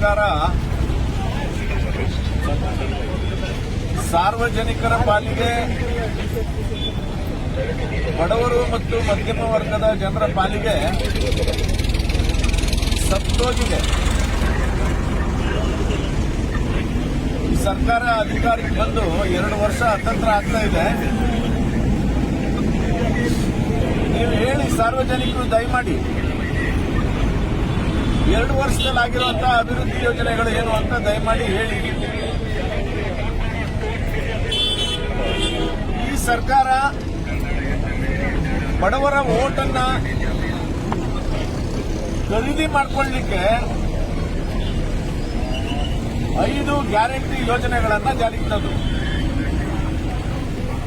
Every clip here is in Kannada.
ಸರ್ಕಾರ ಸಾರ್ವಜನಿಕರ ಪಾಲಿಗೆ ಬಡವರು ಮತ್ತು ಮಧ್ಯಮ ವರ್ಗದ ಜನರ ಪಾಲಿಗೆ ಸತ್ತೋಗಿದೆ. ಸರ್ಕಾರ ಅಧಿಕಾರಕ್ಕೆ ಬಂದು ಎರಡು ವರ್ಷ ಅತಂತ್ರ ಆಗ್ತಾ ಇದೆ. ನೀವು ಹೇಳಿ ಸಾರ್ವಜನಿಕರು ದಯಮಾಡಿ. ಎರಡು ವರ್ಷದಲ್ಲಿ ಆಗಿರುವಂತಹ ಅಭಿವೃದ್ಧಿ ಯೋಜನೆಗಳು ಏನು ಅಂತ ದಯಮಾಡಿ ಹೇಳಿ. ಈ ಸರ್ಕಾರ ಬಡವರ ಓಟನ್ನ ಖರೀದಿ ಮಾಡಿಕೊಳ್ಳಲಿಕ್ಕೆ ಐದು ಗ್ಯಾರಂಟಿ ಯೋಜನೆಗಳನ್ನ ಜಾರಿಗೆ ತಂದರು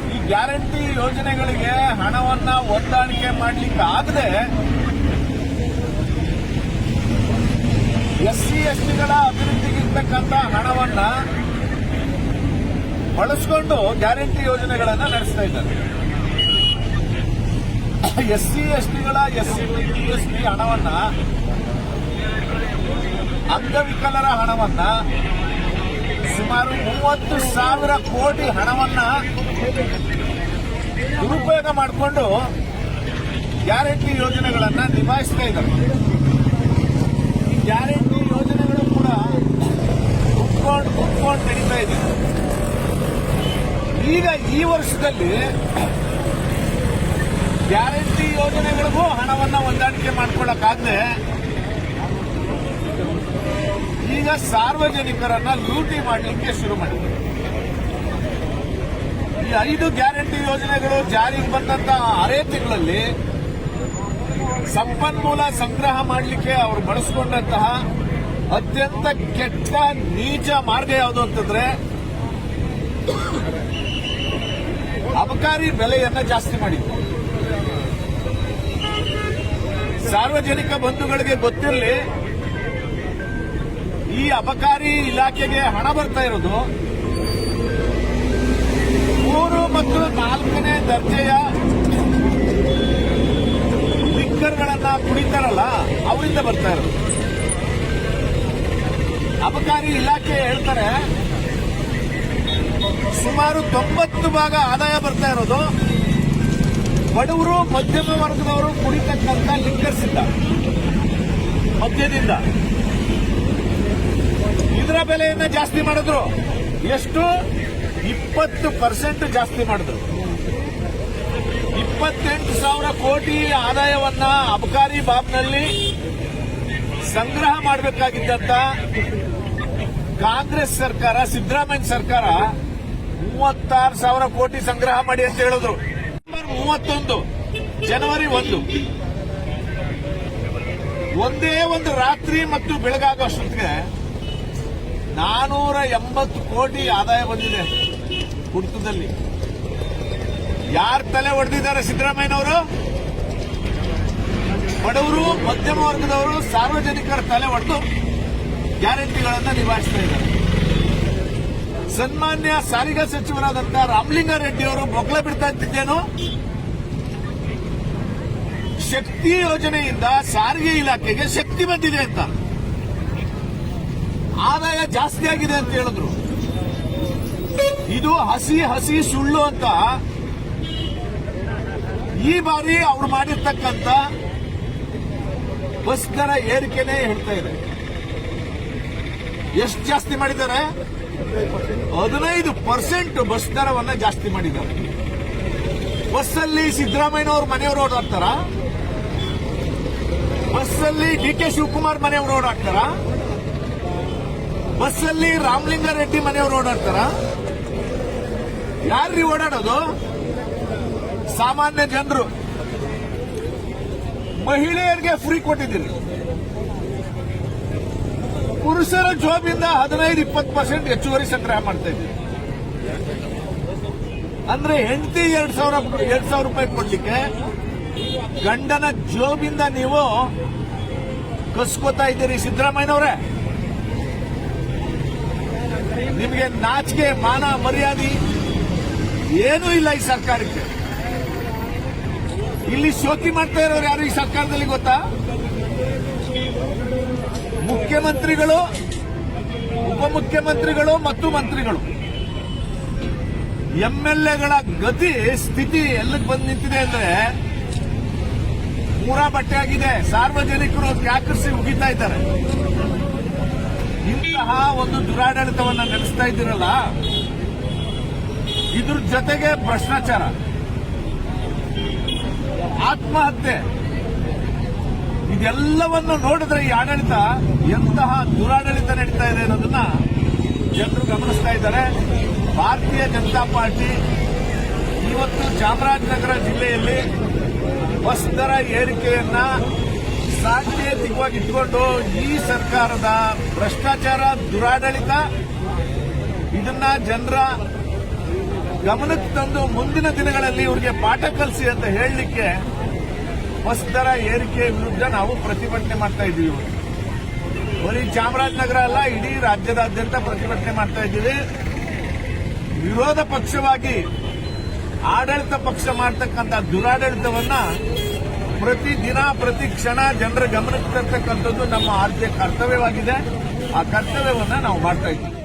ಈ ಗ್ಯಾರಂಟಿ ಯೋಜನೆಗಳಿಗೆ ಹಣವನ್ನ ಹೊಂದಾಣಿಕೆ ಮಾಡಲಿಕ್ಕೆ ಆಗದೆ ಎಸ್ ಸಿ ಎಸ್ ಟಿಗಳ ಅಭಿವೃದ್ಧಿಗಿರ್ತಕ್ಕಂಥ ಹಣವನ್ನ ಬಳಸ್ಕೊಂಡು ಗ್ಯಾರಂಟಿ ಯೋಜನೆಗಳನ್ನ ನಡೆಸ್ತಾ ಇದ್ದಾರೆ. ಎಸ್ ಸಿ ಎಸ್ ಟಿಗಳ ಎಸ್ ಸಿ ಎಸ್ ಟಿ ಹಣವನ್ನ, ಅಂಗವಿಕಲರ ಹಣವನ್ನ, ಸುಮಾರು ಮೂವತ್ತು ಸಾವಿರ ಕೋಟಿ ಹಣವನ್ನ ದುರುಪಯೋಗ ಮಾಡಿಕೊಂಡು ಗ್ಯಾರಂಟಿ ಯೋಜನೆಗಳನ್ನ ನಿಭಾಯಿಸ್ತಾ ಇದ್ದಾರೆ. ಈ ಗ್ಯಾರಂಟಿ ಕುತ್ಕೊಂಡು ಕುತ್ಕೊಂಡು ಇದೆ. ಈಗ ಈ ವರ್ಷದಲ್ಲಿ ಗ್ಯಾರಂಟಿ ಯೋಜನೆಗಳಿಗೂ ಹಣವನ್ನು ಹೊಂದಾಣಿಕೆ ಮಾಡ್ಕೊಳ್ಳಕ್ಕಾಗದೆ ಈಗ ಸಾರ್ವಜನಿಕರನ್ನ ಲೂಟಿ ಮಾಡಲಿಕ್ಕೆ ಶುರು ಮಾಡಿದೆ ಈ ಐದು ಗ್ಯಾರಂಟಿ ಯೋಜನೆಗಳು ಜಾರಿಗೆ ಬಂದಂತ ಅರೇ ತಿಂಗಳಲ್ಲಿ ಸಂಪನ್ಮೂಲ ಸಂಗ್ರಹ ಮಾಡಲಿಕ್ಕೆ ಅವರು ಬಳಸಿಕೊಂಡಂತಹ ಅತ್ಯಂತ ಕೆಟ್ಟ ನೀಚ ಮಾರ್ಗ ಯಾವುದು ಅಂತಂದ್ರೆ ಅಬಕಾರಿ ಬೆಲೆಯನ್ನ ಜಾಸ್ತಿ ಮಾಡಿದ್ರು ಸಾರ್ವಜನಿಕ ಬಂಧುಗಳಿಗೆ ಗೊತ್ತಿರಲಿ, ಈ ಅಬಕಾರಿ ಇಲಾಖೆಗೆ ಹಣ ಬರ್ತಾ ಇರೋದು ಮೂರು ಮತ್ತು ನಾಲ್ಕನೇ ದರ್ಜೆಯ ಲಿಕ್ಕರ್ಗಳನ್ನ ಕುಡಿತಾರಲ್ಲ, ಅವರಿಂದ ಬರ್ತಾ ಇರೋದು. ಅಬಕಾರಿ ಇಲಾಖೆ ಹೇಳ್ತಾರೆ, ಸುಮಾರು ತೊಂಬತ್ತು ಭಾಗ ಆದಾಯ ಬರ್ತಾ ಇರೋದು. ಬಡವರು, ಮಧ್ಯಮ ವರ್ಗದವರು ಕುಡಿತಕ್ಕಂಥ ಇಂದ, ಮದ್ಯದಿಂದ. ಇದರ ಬೆಲೆಯನ್ನ ಜಾಸ್ತಿ ಮಾಡಿದ್ರು. ಎಷ್ಟು? ಇಪ್ಪತ್ತು ಪರ್ಸೆಂಟ್ ಜಾಸ್ತಿ ಮಾಡಿದ್ರು. ಇಪ್ಪತ್ತೆಂಟು ಸಾವಿರ ಕೋಟಿ ಆದಾಯವನ್ನ ಅಬಕಾರಿ ಬಾಬ್ನಲ್ಲಿ ಸಂಗ್ರಹ ಮಾಡಬೇಕಾಗಿದ್ದಂತ ಕಾಂಗ್ರೆಸ್ ಸರ್ಕಾರ, ಸಿದ್ದರಾಮಯ್ಯ ಸರ್ಕಾರ ಮೂವತ್ತಾರು ಸಾವಿರ ಕೋಟಿ ಸಂಗ್ರಹ ಮಾಡಿ ಅಂತ ಹೇಳಿದ್ರು. ಮೂವತ್ತೊಂದು, ಜನವರಿ ಒಂದು. ಒಂದೇ ಒಂದು ರಾತ್ರಿ ಮತ್ತು ಬೆಳಗಾಗುವಷ್ಟೊತ್ತಿಗೆ ನಾನೂರ ಎಂಬತ್ತು ಕೋಟಿ ಆದಾಯ ಬಂದಿದೆ ಕುಡಿತದಲ್ಲಿ ಯಾರು ತಲೆ ಹೊಡೆದಿದ್ದಾರೆ ಸಿದ್ದರಾಮಯ್ಯನವರು? ಬಡವರು, ಮಧ್ಯಮ ವರ್ಗದವರು, ಸಾರ್ವಜನಿಕರ ತಲೆ ಹೊಡೆದು ಗ್ಯಾರಂಟಿಗಳನ್ನ ನಿಭಾಯಿಸ್ತಾ ಇದ್ದಾರೆ. ಸನ್ಮಾನ್ಯ ಸಾರಿಗೆ ಸಚಿವರಾದಂತಹ ರಾಮಲಿಂಗಾರೆಡ್ಡಿ ಅವರು ಬೊಕ್ಕಲ ಬಿಡ್ತಾ ಇದ್ದೇನು ಶಕ್ತಿ ಯೋಜನೆಯಿಂದ ಸಾರಿಗೆ ಇಲಾಖೆಗೆ ಶಕ್ತಿ ಬಂದಿದೆ ಅಂತ. ಆದಾಯ ಜಾಸ್ತಿ ಆಗಿದೆ ಅಂತ ಹೇಳಿದ್ರು. ಇದು ಹಸಿ ಹಸಿ ಸುಳ್ಳು ಅಂತ. ಈ ಬಾರಿ ಅವ್ರು ಮಾಡಿರ್ತಕ್ಕಂಥ ಬಸ್ ದರ ಏರಿಕೆನೇ ಹೇಳ್ತಾ ಇದೆ. ಎಷ್ಟು ಜಾಸ್ತಿ ಮಾಡಿದ್ದಾರೆ? ಹದಿನೈದು ಪರ್ಸೆಂಟ್ ಬಸ್ ದರವನ್ನ ಜಾಸ್ತಿ ಮಾಡಿದ್ದಾರೆ. ಬಸ್ಸಲ್ಲಿ ಸಿದ್ದರಾಮಯ್ಯನವ್ರ ಮನೆಯವರು ಓಡಾಡ್ತಾರ ಬಸ್ಸಲ್ಲಿ ಡಿ ಕೆ ಶಿವಕುಮಾರ್ ಮನೆಯವರು ಓಡಾಡ್ತಾರ ಬಸ್ಸಲ್ಲಿ ರಾಮಲಿಂಗಾರೆಡ್ಡಿ ಮನೆಯವರು ಓಡಾಡ್ತಾರ ಯಾರ್ರಿ ಓಡಾಡೋದು? ಸಾಮಾನ್ಯ ಜನರು. ಮಹಿಳೆಯರಿಗೆ ಫ್ರೀ ಕೊಟ್ಟಿದ್ದೀರಿ. ಪುರುಷರ ಜಾಬಿಂದ ಹದಿನೈದು, ಇಪ್ಪತ್ತು ಪರ್ಸೆಂಟ್ ಹೆಚ್ಚುವರಿ ಸಂಗ್ರಹ ಮಾಡ್ತಾ ಇದ್ದೀವಿ. ಅಂದ್ರೆ ಹೆಂಡತಿ ಎರಡ್ ಸಾವಿರ ಎರಡ್ ಸಾವಿರ ರೂಪಾಯಿ ಕೊಡ್ಲಿಕ್ಕೆ ಗಂಡನ ಜೋಬಿಂದ ನೀವು ಕಸ್ಕೋತಾ ಇದ್ದೀರಿ ಸಿದ್ದರಾಮಯ್ಯನವರೇ. ನಿಮಗೆ ನಾಚಿಕೆ, ಮಾನ, ಮರ್ಯಾದೆ ಏನೂ ಇಲ್ಲ ಈ ಸರ್ಕಾರಕ್ಕೆ. ಇಲ್ಲಿ ಶೋಕಿ ಮಾಡ್ತಾ ಇರೋರು ಯಾರು ಈ ಸರ್ಕಾರದಲ್ಲಿ ಗೊತ್ತಾ? ಮುಖ್ಯಮಂತ್ರಿಗಳು, ಉಪಮುಖ್ಯಮಂತ್ರಿಗಳು ಮತ್ತು ಮಂತ್ರಿಗಳು. ಎಂಎಲ್ಎಗಳ ಗತಿ, ಸ್ಥಿತಿ ಎಲ್ಲಿಗೆ ಬಂದು ನಿಂತಿದೆ ಅಂದ್ರೆ ಪೂರಾ ಬಟ್ಟೆ ಆಗಿದೆ. ಸಾರ್ವಜನಿಕರು ಕ್ಯಾಕರಿಸಿ ಉಗಿತಾ ಇದ್ದಾರೆ. ಇಂತಹ ಒಂದು ದುರಾಡಳಿತವನ್ನ ನಡೆಸ್ತಾ ಇದ್ದೀರಲ್ಲ, ಇದ್ರ ಜೊತೆಗೆ ಭ್ರಷ್ಟಾಚಾರ. ಆತ್ಮಹತ್ಯೆ. ಇದೆಲ್ಲವನ್ನು ನೋಡಿದ್ರೆ ಈ ಆಡಳಿತ ಎಂತಹ ದುರಾಡಳಿತ ನಡೀತಾ ಇದೆ ಅನ್ನೋದನ್ನ ಜನರು ಗಮನಿಸ್ತಾ ಇದ್ದಾರೆ. ಭಾರತೀಯ ಜನತಾ ಪಾರ್ಟಿ ಇವತ್ತು ಚಾಮರಾಜನಗರ ಜಿಲ್ಲೆಯಲ್ಲಿ ಬಸ್ ದರ ಏರಿಕೆಯನ್ನ ಸಾಂಕೇತಿಕವಾಗಿ ಇಟ್ಕೊಂಡು ಈ ಸರ್ಕಾರದ ಭ್ರಷ್ಟಾಚಾರ, ದುರಾಡಳಿತ, ಇದನ್ನ ಜನರ ಗಮನಕ್ಕೆ ತಂದು ಮುಂದಿನ ದಿನಗಳಲ್ಲಿ ಇವರಿಗೆ ಪಾಠ ಕಲಿಸಿ ಅಂತ ಹೇಳಲಿಕ್ಕೆ ಬಸ್ ದರ ಏರಿಕೆ ವಿರುದ್ಧ ನಾವು ಪ್ರತಿಭಟನೆ ಮಾಡ್ತಾ ಇದ್ದೀವಿ. ಬರೀ ಚಾಮರಾಜನಗರ ಅಲ್ಲ, ಇಡೀ ರಾಜ್ಯದಾದ್ಯಂತ ಪ್ರತಿಭಟನೆ ಮಾಡ್ತಾ ಇದ್ದೀವಿ. ವಿರೋಧ ಪಕ್ಷವಾಗಿ ಆಡಳಿತ ಪಕ್ಷ ಮಾಡ್ತಕ್ಕಂಥ ದುರಾಡಳಿತವನ್ನ ಪ್ರತಿ ದಿನ, ಪ್ರತಿ ಕ್ಷಣ ಜನರ ಗಮನಕ್ಕೆ ತರ್ತಕ್ಕಂಥದ್ದು ನಮ್ಮ ಆದ್ಯ ಕರ್ತವ್ಯವಾಗಿದೆ. ಆ ಕರ್ತವ್ಯವನ್ನ ನಾವು ಮಾಡ್ತಾ ಇದ್ದೀವಿ.